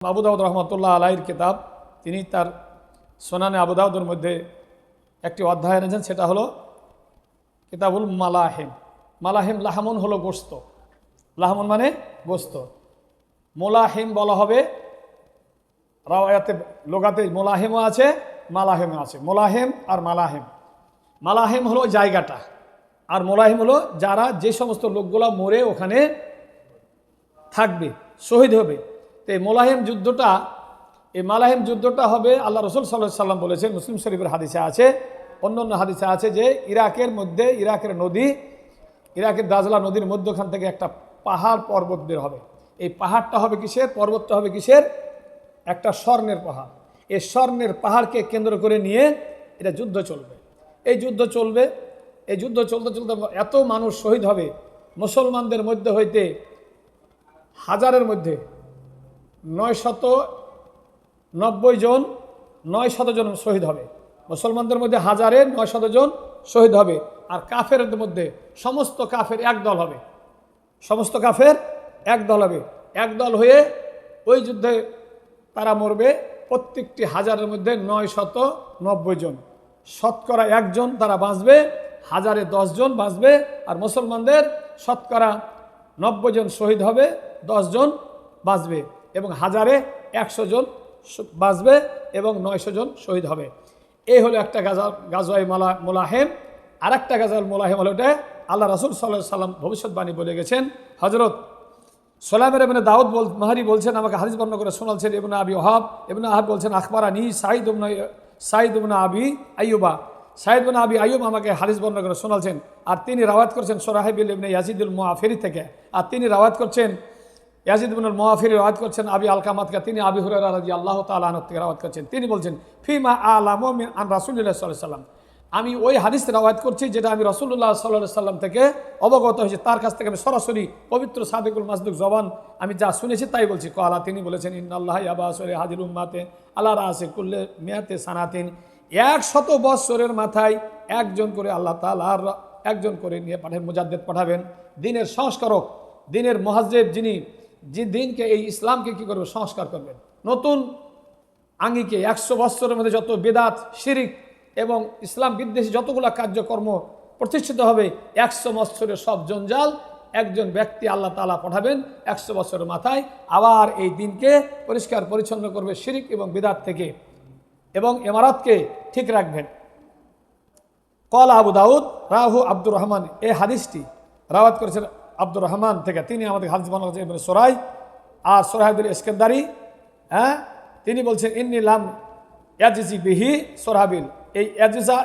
আবুদাউদ রহমতুল্লাহ আলাইর কিতাব, তিনি তার সোনানে আবুদাউদের মধ্যে একটি অধ্যায় এনেছেন, সেটা হলো কিতাবুল মালাহেম। মালাহেম লাহামুন হলো গোস্ত লাহামুন মানে গোস্ত মোলাহেম বলা হবে রাওয়াতে লোগাতে মোলাহেমও আছে, মালাহেমও আছে। মোলাহেম আর মালাহেম। মালাহেম হলো জায়গাটা, আর মোলাহেম হলো যারা যে সমস্ত লোকগুলা মরে ওখানে থাকবে, শহীদ হবে। তো এই মোলাহেম যুদ্ধটা, এই মালাহেম যুদ্ধটা হবে, আল্লাহ রসুল সাল্লাহ সাল্লাম বলেছেন, মুসলিম শরীফের হাদিসে আছে, অন্য অন্য হাদিসে আছে যে ইরাকের মধ্যে, ইরাকের নদী, ইরাকের দাজলা নদীর মধ্যখান থেকে একটা পাহাড় পর্বত বের হবে। এই পাহাড়টা হবে কিসের? পর্বতটা হবে কিসের? একটা স্বর্ণের পাহাড়। এই স্বর্ণের পাহাড়কে কেন্দ্র করে নিয়ে এটা যুদ্ধ চলবে। এই যুদ্ধ চলবে, এই যুদ্ধ চলতে চলতে এত মানুষ শহীদ হবে, মুসলমানদের মধ্যে হইতে হাজারের মধ্যে। নয় শত নব্বই জন নয় শত জন শহীদ হবে। মুসলমানদের মধ্যে হাজারে নয় শত জন শহীদ হবে আর কাফের মধ্যে সমস্ত কাফের এক দল হবে। সমস্ত কাফের এক দল হবে। এক দল হয়ে ওই যুদ্ধে তারা মরবে প্রত্যেকটি হাজারের মধ্যে নয় শত নব্বই জন। শতকরা একজন তারা বাঁচবে, হাজারে জন বাঁচবে আর মুসলমানদের শতকরা নব্বই জন শহীদ হবে জন বাঁচবে। এবং হাজারে একশো জন বাঁচবে এবং নয়শো জন শহীদ হবে। এই হলো একটা গাজা গাজওয়াই মালা মোলাহেম। আর একটা গাজাল মোলাহেম হলো এটা আল্লাহ রাসুল সাল্লাহ সাল্লাম ভবিষ্যৎবাণী বলে গেছেন হজরত সোলামের এমনি দাউদ বল মাহারি বলছেন, আমাকে হাদিস বর্ণ করে শোনালছেন এবনে আবি ওহাব। এবনে আহাব বলছেন আখবর আনি সাইদ উবনা সাইদ উবনা আবি আইয়ুবা। সাইদ উবনা আবি আইয়ুব আমাকে হাদিস বর্ণ করে শোনালছেন আর তিনি রাওয়াত করছেন সোরাহেবিল ইবনে ইয়াজিদুল মুআফিরি থেকে। আর তিনি রাওয়াত করছেন ইয়াজিদ ইবনুল মুআফিরি রাওয়াত করছেন আবি আলকামাতকে, তিনি আবি হুরায়রা রাজি আল্লাহ তাআলা আনহু থেকে রাওয়াত করছেন। তিনি বলছেন, ফিমা আলামু আন রাসূলিল্লাহ সাল্লাল্লাহু আলাইহি সাল্লাম আমি ওই হাদিস রাওয়াত করছি যেটা আমি রসুল্লাহ সাল্লাহ সাল্লাম থেকে অবগত হয়েছি। তার কাছ থেকে আমি সরাসরি পবিত্র সাদিকুল মাসদুক জবান আমি যা শুনেছি তাই বলছি। কলা, তিনি বলেছেন ইন্নআল্লাহ আবাসরে হাজির উম্মাতে আল্লাহ রাসে কুল্লে মেয়াতে সানাতিন। এক শত বৎসরের মাথায় একজন করে আল্লাহ তালার একজন করে নিয়ে পাঠাবেন মুজাদ্দেদ পাঠাবেন। দিনের সংস্কারক, দিনের মহাজেব যিনি যে দিনকে, এই ইসলামকে কি করবে? সংস্কার করবেন নতুন আঙ্গিকে একশো বৎসরের মধ্যে যত বেদাত, শিরিক এবং ইসলাম বিদ্বেষী যতগুলো কার্যকর্ম প্রতিষ্ঠিত হবে, একশো বৎসরের সব জঞ্জাল একজন ব্যক্তি আল্লাহ তালা পাঠাবেন একশো বছরের মাথায়। আবার এই দিনকে পরিষ্কার পরিচ্ছন্ন করবে শিরিক এবং বিদাত থেকে এবং এমারতকে ঠিক রাখবেন। কল আবু দাউদ, রাহু আব্দুর রহমান, এই হাদিসটি রাওয়াত করেছেন আব্দুর রহমান থেকে তিনি আমাদের হাদিস বানা করেছেন সোরাই, আর সোরাহাবুল ইস্কেন্দারি হ্যাঁ? তিনি বলছেন, ইন্নি লাম ইয়াজিজি বিহি সোরাবিল। এই ইয়াজিজা,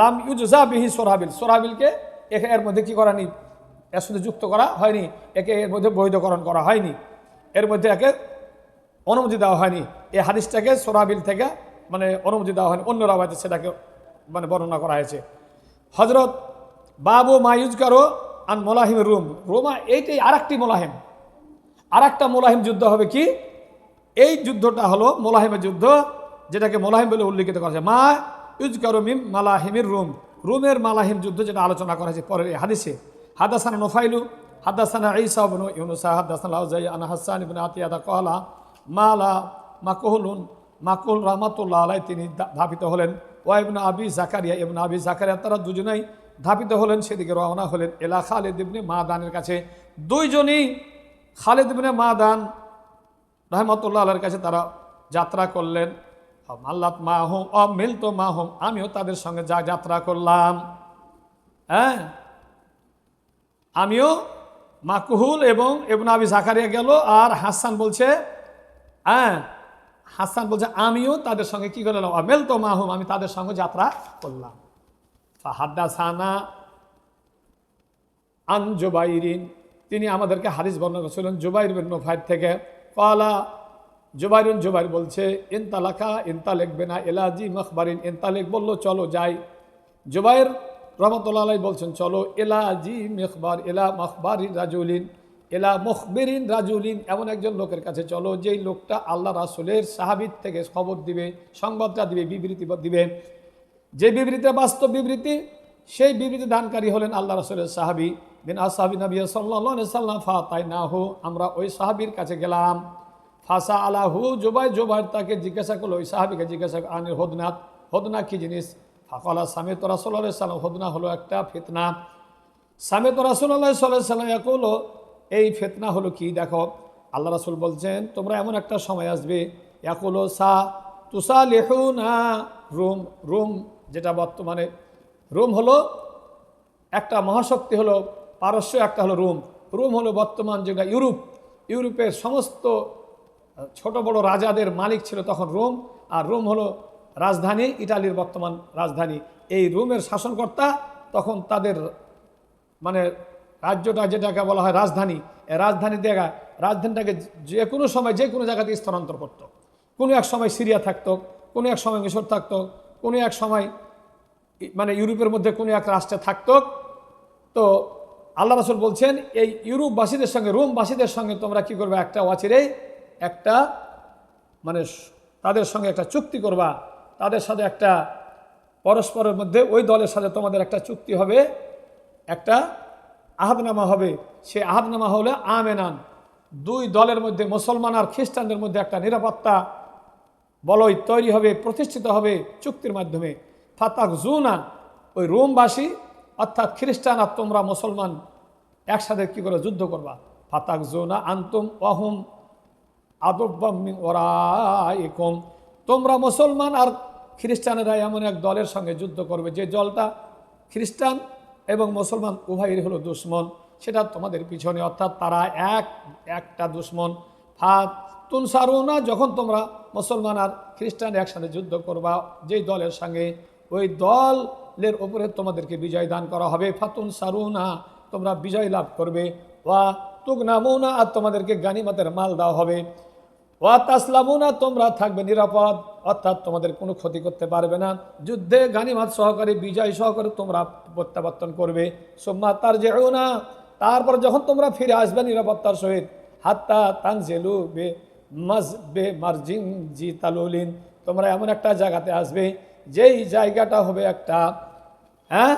লাম ইউজা বিহি সোরাবিল। সোরাবিলকে একে এর মধ্যে কি করা নি এর সাথে যুক্ত করা হয়নি। একে এর মধ্যে বৈধকরণ করা হয়নি। এর মধ্যে একে অনুমতি দেওয়া হয়নি। এই হাদিসটাকে সোরাবিল থেকে মানে অনুমতি দেওয়া হয়নি। অন্য রাবাতে সেটাকে মানে বর্ণনা করা হয়েছে। হজরত বাবু মায়ুজ কারও আন মোলাহিম রুম। রোমা এইটাই আর একটি মোলাহিম। আর একটা মোলাহিম যুদ্ধ হবে কি? এই যুদ্ধটা হলো মোলাহিমের যুদ্ধ, যেটাকে মোলাহিম বলে উল্লেখিত করা হয়েছে। মা ইউজ কারও মিম মালাহিমের রুম। রুমের মালাহিম যুদ্ধ যেটা আলোচনা করা হয়েছে পরের হাদিসে। হাদাসানা নোফাইলু, হাদাসানা ঈসা বনু ইউনুসা, হাদাসানা হাসান ইবনে আতিয়াদা কহলা, মালা মাকহুলুন, মাকুল রহমাতুল্লাহ আলাই তিনি ধা- ধাবিত হলেন। ওয়াইবনা আবি জাকারিয়া, ইবনা আবি জাকারিয়া, তারা দুজনেই ধাবিত হলেন, সেদিকে রওনা হলেন। এলা খালেদ ইবনে মা দানের কাছে। দুইজনই খালেদ ইবনে মা দান রহমতুল্লাহ আল্লাহর কাছে তারা যাত্রা করলেন। আল্লাহ মা হোম অমিল তো মা হোম আমিও তাদের সঙ্গে যা যাত্রা করলাম। হ্যাঁ? আমিও মাকুহুল এবং এবন আবি জাকারিয়া গেল আর হাসান বলছে হ্যাঁ? হাসান বলছে, আমিও তাদের সঙ্গে কি করলাম? অমেল তো মাহুম, আমি তাদের সঙ্গে যাত্রা করলাম। আন জুবাইরিন। তিনি আমাদেরকে হারিস বর্ণনা করেছিলেন, জুবাইর বিন নোফাইর থেকে। পালা জুবাইরুন জুবাইর বলছে, ইনতালাকা ইনতালেক বেনা এলাজি মখবারিন, ইনতালেক বলল, চলো যাই। জুবাইর রহমতুল্লাহ বলছেন, চলো, এলাজি মেখবার, এলা মখবারিন রাজুলিন, এলা মখবেরিন রাজুলিন, এমন একজন লোকের কাছে চলো, যেই লোকটা আল্লাহ রাসুলের সাহাবিদ থেকে খবর দিবে, সংবাদটা দিবে, বিবৃতি দিবে। যে বিবৃতি, বাস্তব বিবৃতি, সেই বিবৃতি দানকারী হলেন আল্লাহ রসুলের সাহাবি বিন আসাহাবি নবী সাল্লাম ফা তাই না হো আমরা ওই সাহাবির কাছে গেলাম। ফাসা আলাহু জোবাই জোবাই তাকে জিজ্ঞাসা করল, ওই সাহাবিকে জিজ্ঞাসা আনির হদনাথ হদনা কি জিনিস? ফাকলা, সামিত রাসুল্লাহ সাল্লাম হদনা হলো একটা ফিতনা। সামিত রাসুল্লাহ সাল্লাহ সাল্লাম এই ফেতনা হলো কি? দেখো, আল্লাহ রাসুল বলছেন, তোমরা এমন একটা সময় আসবে একলো সা তুষা লেহু না রুম, রোম যেটা বর্তমানে রোম হলো একটা মহাশক্তি হলো, পারস্য একটা হলো রোম। রোম হলো বর্তমান যেটা ইউরোপ। ইউরোপের সমস্ত ছোট বড় রাজাদের মালিক ছিল তখন রোম, আর রোম হলো রাজধানী, ইটালির বর্তমান রাজধানী। এই রোমের শাসনকর্তা তখন তাদের মানে রাজ্যটা যেটাকে বলা হয় রাজধানী রাজধানী জায়গা রাজধানীটাকে যে কোনো সময়, যে কোনো জায়গাতে স্থানান্তর করত। কোনো এক সময় সিরিয়া থাকতো, কোনো এক সময় মিশর থাকতো, কোনো এক সময় মানে ইউরোপের মধ্যে কোনো এক রাষ্ট্রে থাকত। তো আল্লাহ রাসুল বলছেন, এই ইউরোপবাসীদের সঙ্গে, রোমবাসীদের সঙ্গে তোমরা কি করবে? একটা অচিরেই একটা মানে তাদের সঙ্গে একটা চুক্তি করবা। তাদের সাথে একটা পরস্পরের মধ্যে, ওই দলের সাথে তোমাদের একটা চুক্তি হবে। একটা আহাদনামা হবে। সে আহাদনামা হলে আমেনান। দুই দলের মধ্যে, মুসলমান আর খ্রিস্টানদের মধ্যে একটা নিরাপত্তা বলয় তৈরি হবে, প্রতিষ্ঠিত হবে চুক্তির মাধ্যমে। ফাতাক জুনা ওই রোমবাসী, অর্থাৎ খ্রিস্টান আর তোমরা মুসলমান একসাথে কি করে যুদ্ধ করবা? ফাতাক জুনা আন্তুম অহুম আদব্বামিন ওরা তোমরা মুসলমান আর খ্রিস্টানেরা এমন এক দলের সঙ্গে যুদ্ধ করবে, যে দলটা খ্রিস্টান এবং মুসলমান উভয়ের হলো দুশ্মন, সেটা তোমাদের পিছনে। অর্থাৎ তারা এক, একটা দুশ্মন। ফাত তুনসারুনা যখন তোমরা মুসলমান আর খ্রিস্টান একসাথে যুদ্ধ করবা, যেই দলের সঙ্গে ওই দলের ওপরে তোমাদেরকে বিজয় দান করা হবে। ফাতুন সারুনা, তোমরা বিজয় লাভ করবে। ওয়া তুগনামুনা, আর তোমাদেরকে গানিমাতের মাল দেওয়া হবে। ওয়া তাসলামুনা, তোমরা থাকবে নিরাপদ, অর্থাৎ তোমাদের কোনো ক্ষতি করতে পারবে না। যুদ্ধে গানিমাত সহকারে, বিজয় সহকারে তোমরা প্রত্যাবর্তন করবে। সোম্মা তার যেও না তারপর যখন তোমরা ফিরে আসবে নিরাপত্তার সহিত, হাত্তা তানজেলু বে মাজ, বে মার্জিং জি তালুলিন, তোমরা এমন একটা জায়গাতে আসবে যেই জায়গাটা হবে একটা হ্যাঁ?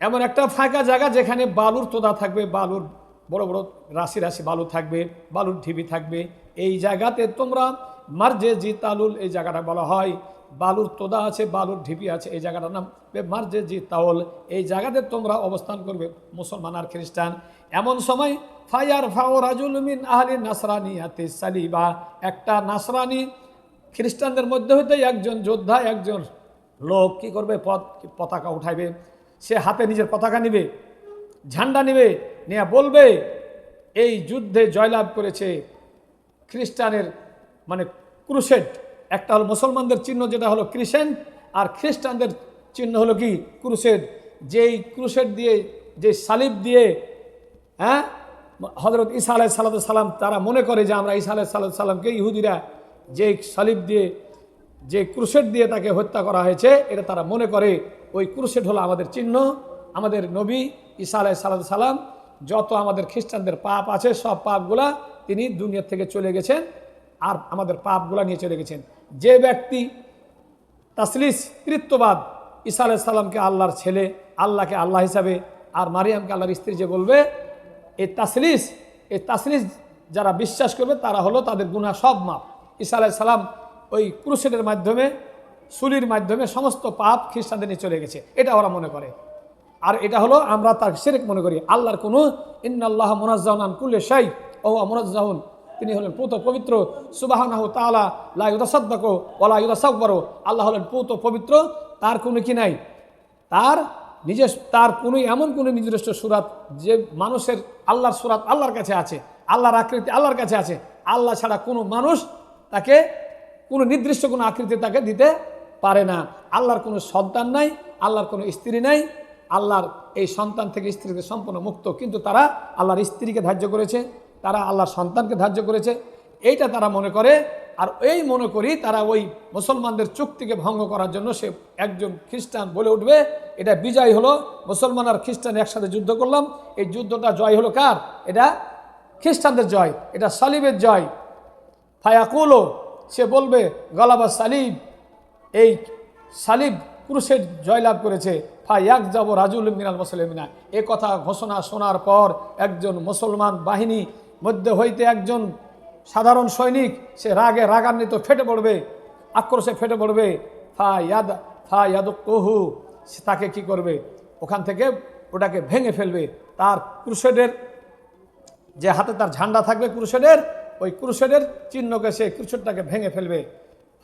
এমন একটা ফাঁকা জায়গা যেখানে বালুর তোদা থাকবে, বালুর বড় বড় রাশি রাশি বালু থাকবে, বালুর ঢিবি থাকবে। এই জায়গাতে তোমরা মার্জে জি তালুল এই জায়গাটা বলা হয়। বালুর তোদা আছে, বালুর ঢিপি আছে, এই জায়গাটার নাম মার্জে জি তাওল। এই জায়গাতে তোমরা অবস্থান করবে মুসলমান আর খ্রিস্টান। এমন সময় ফায়ার ফাও রাজুল মিন আহলি নাসরানিয়াতে সালিবা। একটা নাসরানি খ্রিস্টানদের মধ্যে হইতে একজন যোদ্ধা, একজন লোক কি করবে? পথ, পতাকা উঠাইবে। সে হাতে নিজের পতাকা নিবে, ঝান্ডা নিবে, নিয়ে বলবে, এই যুদ্ধে জয়লাভ করেছে খ্রিস্টানের মানে ক্রুসেড। একটা হলো মুসলমানদের চিহ্ন, যেটা হলো ক্রিসেন্ট, আর খ্রিস্টানদের চিহ্ন হলো কি? ক্রুসেড। যেই ক্রুসেড দিয়ে, যে সালিব দিয়ে হ্যাঁ? হজরত ঈসা আলাহ সাল্লাহ সাল্লাম তারা মনে করে যে আমরা ঈসা আলাহ সাল্লাহ সাল্লামকে ইহুদিরা যে সালিব দিয়ে, যে ক্রুশেট দিয়ে তাকে হত্যা করা হয়েছে, এটা তারা মনে করে, ওই ক্রুশেট হলো আমাদের চিহ্ন, আমাদের নবী ঈসা আলাহ সাল্লাহ সাল্লাম যত আমাদের খ্রিস্টানদের পাপ আছে, সব পাপগুলা তিনি দুনিয়ার থেকে চলে গেছেন, আর আমাদের পাপগুলা নিয়ে চলে গেছেন। যে ব্যক্তি তাসলিস তৃত্ববাদ ঈসা আলাহ সাল্লামকে আল্লাহর ছেলে, আল্লাহকে আল্লাহ হিসাবে, আর মারিয়ামকে আল্লাহর স্ত্রী যে বলবে, এই তাসলিস এই তাসলিস যারা বিশ্বাস করবে, তারা হলো তাদের গুনাহ সব মাপ ঈসা আলাহ সাল্লাম ওই ক্রুসেডের মাধ্যমে, সুলির মাধ্যমে সমস্ত পাপ খ্রিস্টানদের নিয়ে চলে গেছে। এটা ওরা মনে করে। আর এটা হলো আমরা তার সেরেক মনে করি। আল্লাহর কোনো ইন্নাল্লাহ মোনাজ্জাহান কুল্লে শাই ও মোনাজ্জাহুন। তিনি হলেন পুত পবিত্র। সুবাহানাহ তালা লা ইউদাসাদ্দাকো ওলা আল্লাহ হলেন পুত পবিত্র। তার কোনো কি নাই। তার নিজের, তার কোনো, এমন কোনো নিজস্ব সুরাত যে মানুষের আল্লাহর সুরাত আল্লাহর কাছে আছে, আল্লাহর আকৃতি আল্লাহর কাছে আছে। আল্লাহ ছাড়া কোনো মানুষ তাকে কোনো নির্দিষ্ট কোনো আকৃতি তাকে দিতে পারে না। আল্লাহর কোনো সন্তান নাই, আল্লাহর কোনো স্ত্রী নাই। আল্লাহর এই সন্তান থেকে স্ত্রীকে সম্পূর্ণ মুক্ত। কিন্তু তারা আল্লাহর স্ত্রীকে ধার্য করেছে, তারা আল্লাহর সন্তানকে ধার্য করেছে। এইটা তারা মনে করে, আর এই মনে করি তারা ওই মুসলমানদের চুক্তিকে ভঙ্গ করার জন্য সে একজন খ্রিস্টান বলে উঠবে। এটা বিজয় হলো, মুসলমান আর খ্রিস্টান একসাথে যুদ্ধ করলাম। এই যুদ্ধটা জয় হলো কার? এটা খ্রিস্টানদের জয়, এটা সালিবের জয়। ফায়াকুলো, সে বলবে গলাবা সালিব এই সালিব ক্রুশের জয়লাভ করেছে। ফায়াক যাব রাজুল মিনাল মুসলিমিনা। এ কথা ঘোষণা শোনার পর একজন মুসলমান বাহিনী মধ্যে হইতে একজন সাধারণ সৈনিক, সে রাগে রাগান্বিত ফেটে পড়বে, আক্রোশে ফেটে পড়বে। ফা ইয়াদ ফা ইয়াদ কহু সে তাকে কি করবে? ওখান থেকে ওটাকে ভেঙে ফেলবে। তার ক্রুশেডের যে হাতে তার ঝান্ডা থাকবে ক্রুশেডের ওই ক্রুশেডের চিহ্নকে সে ক্রুশেডটাকে ভেঙে ফেলবে।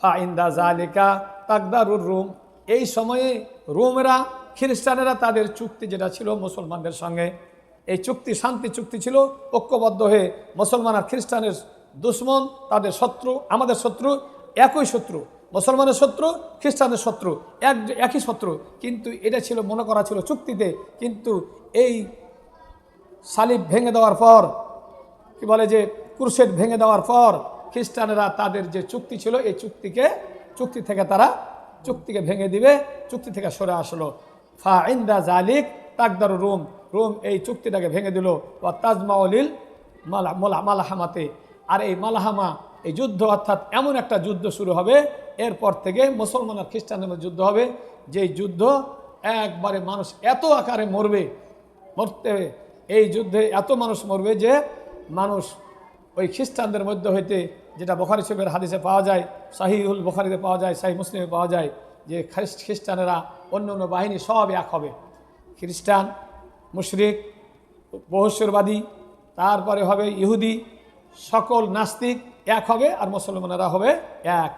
ফা ইন্দা জালিকা তাকদারুর রুম। এই সময়ে রোমেরা, খ্রিস্টানেরা তাদের চুক্তি যেটা ছিল মুসলমানদের সঙ্গে, এই চুক্তি, শান্তি চুক্তি ছিল, ঐক্যবদ্ধ হয়ে মুসলমান আর খ্রিস্টানের দুশ্মন, তাদের শত্রু, আমাদের শত্রু, একই শত্রু, মুসলমানের শত্রু, খ্রিস্টানের শত্রু, এক, একই শত্রু। কিন্তু এটা ছিল, মনে করা ছিল চুক্তিতে। কিন্তু এই সালিব ভেঙে দেওয়ার পর কি বলে যে ক্রুশেড ভেঙে দেওয়ার পর খ্রিস্টানেরা তাদের যে চুক্তি ছিল, এই চুক্তিকে, চুক্তি থেকে তারা চুক্তিকে ভেঙে দিবে, চুক্তি থেকে সরে আসলো। ফা ইন্দা জালিক তাকদার রোম রোম এই চুক্তিটাকে ভেঙে দিল। ও তাজমাউলিল মালা মালা, মালাহামাতে। আর এই মালাহামা, এই যুদ্ধ অর্থাৎ এমন একটা যুদ্ধ শুরু হবে, এরপর থেকে মুসলমান আর খ্রিস্টানের যুদ্ধ হবে। যেই যুদ্ধ একবারে মানুষ এত আকারে মরবে, মরতে, এই যুদ্ধে এত মানুষ মরবে যে মানুষ ওই খ্রিস্টানদের মধ্যে হইতে যেটা বখারি শরীফের হাদিসে পাওয়া যায় শাহিউল বখারিতে পাওয়া যায় শাহি মুসলিমে পাওয়া যায়, যে খ্রিস্ট খ্রিস্টানেরা অন্য অন্য বাহিনী সব এক হবে। খ্রিস্টান, মুশরিক, বহস্বরবাদী, তারপরে হবে ইহুদি, সকল নাস্তিক এক হবে আর মুসলমানেরা হবে এক।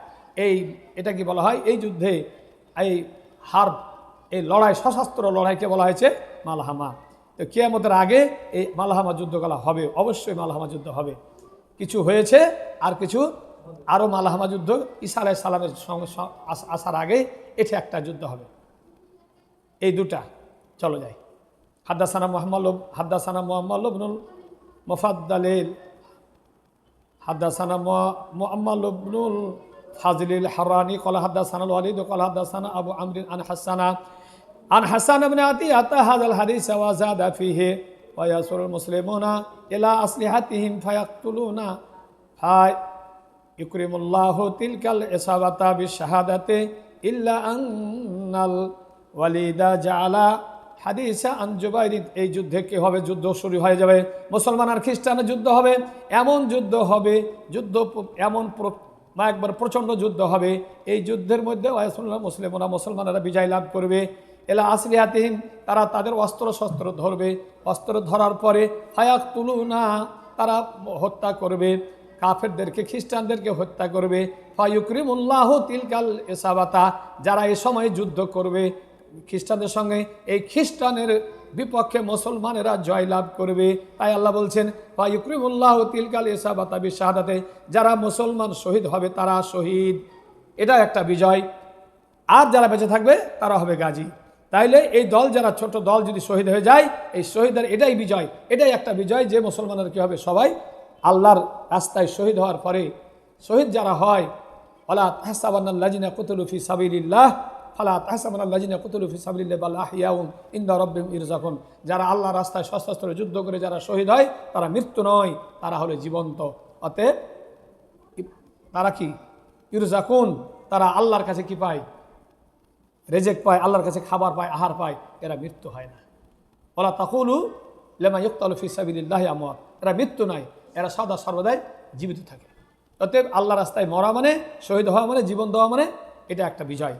এই এটা কি বলা হয়? এই যুদ্ধে এই হার এই লড়াই, সশস্ত্র লড়াইকে বলা হয়েছে মালহামা। তো কেয়ামতের আগে এই মালহামা যুদ্ধগুলো হবে, অবশ্যই মালহামা যুদ্ধ হবে। কিছু হয়েছে আর কিছু আরও মালাহামা যুদ্ধ ঈসা আলাহ সালামের আসার আগে এটি একটা যুদ্ধ হবে। এই দুটা। চলো যাই। হাদ্দাসানা মোহাম্মদ হাদ্দাসানা মোহাম্মদুল মোফাদ্দালিল। হাদ্দাসানা মোহাম্মদুল ফাজলিল হারানি। কলা হাদ্দাসানা ওয়ালিদ, কলা হাদ্দাসানা আবু আমরিন আন হাসানা। আন হাসান আতিআতা হাদাল হাদিস ওয়াজাদা ফিহি। ওয়াসরুল মুসলিমোনা এলা আসলিহাতিহিম ফায়াকুলুনা হাই ইকরিমুল্লাহ তিলকাল এসাবাতা বিশাহাদাতে ইল্লা আন্নাল ওয়ালিদা জালা হাদিসা আঞ্জুবাইরিদ এই যুদ্ধে কী হবে? যুদ্ধ শুরু হয়ে যাবে। মুসলমান আর খ্রিস্টানের যুদ্ধ হবে। এমন যুদ্ধ হবে, যুদ্ধ এমন একবার প্রচণ্ড যুদ্ধ হবে। এই যুদ্ধের মধ্যে ওয়াসুল্লাহ মুসলিমরা মুসলমানেরা বিজয় লাভ করবে। এলা আসলি হাতিহীন তারা তাদের অস্ত্র শস্ত্র ধরবে। অস্ত্র ধরার পরে হায়াক তুলু না তারা হত্যা করবে। কাফেরদেরকে, খ্রিস্টানদেরকে হত্যা করবে। ফায়ুকরিমুল্লাহ তিলকাল এসাবাতা, যারা এ সময় যুদ্ধ করবে। খ্রিস্টানদের সঙ্গে এই খ্রিস্টানের বিপক্ষে মুসলমানেরা জয়লাভ করবে। তাই আল্লাহ বলছেন, ফায়ুকরিমুল্লাহ তিলকাল এসাবাতা বিশাহাদাতে, যারা মুসলমান শহীদ হবে, তারা শহীদ। এটা একটা বিজয়। আর যারা বেঁচে থাকবে, তারা হবে গাজী। তাইলে এই দল যারা ছোট দল যদি শহীদ হয়ে যায়, এই শহীদের এটাই বিজয়, এটাই একটা বিজয় যে মুসলমানের কি হবে? সবাই আল্লাহর রাস্তায় শহীদ হওয়ার পরে, শহীদ যারা হয় ফলা তাহসাবান্নাল্লাজিনা কুতুলুফি সাবিলিল্লাহ, ফালা তাহসাবান্নাল্লাজিনা কুতুলুফি সাবিলিল্লাহ বাল আহিয়াউম ইন্দা রব্বিম ইরজাকুন। যারা আল্লাহ রাস্তায় সশস্ত্র যুদ্ধ করে যারা শহীদ হয়, তারা মৃত্যু নয়, তারা হলো জীবন্ত। অতএব তারা কি? ইরজাকুন, তারা আল্লাহর কাছে কি পায়? রেজেক পায়, আল্লাহর কাছে খাবার পায়, আহার পায়, এরা মৃত্যু হয় না। ওলা তাকুলু লেমা ইকতালু ফিসাবিল্লাহ আমত এরা মৃত্যু নয় এরা সদা সর্বদাই জীবিত থাকে। অতএব আল্লাহ রাস্তায় মরা মানে শহীদ হওয়া মানে জীবন দেওয়া মানে এটা একটা বিজয়।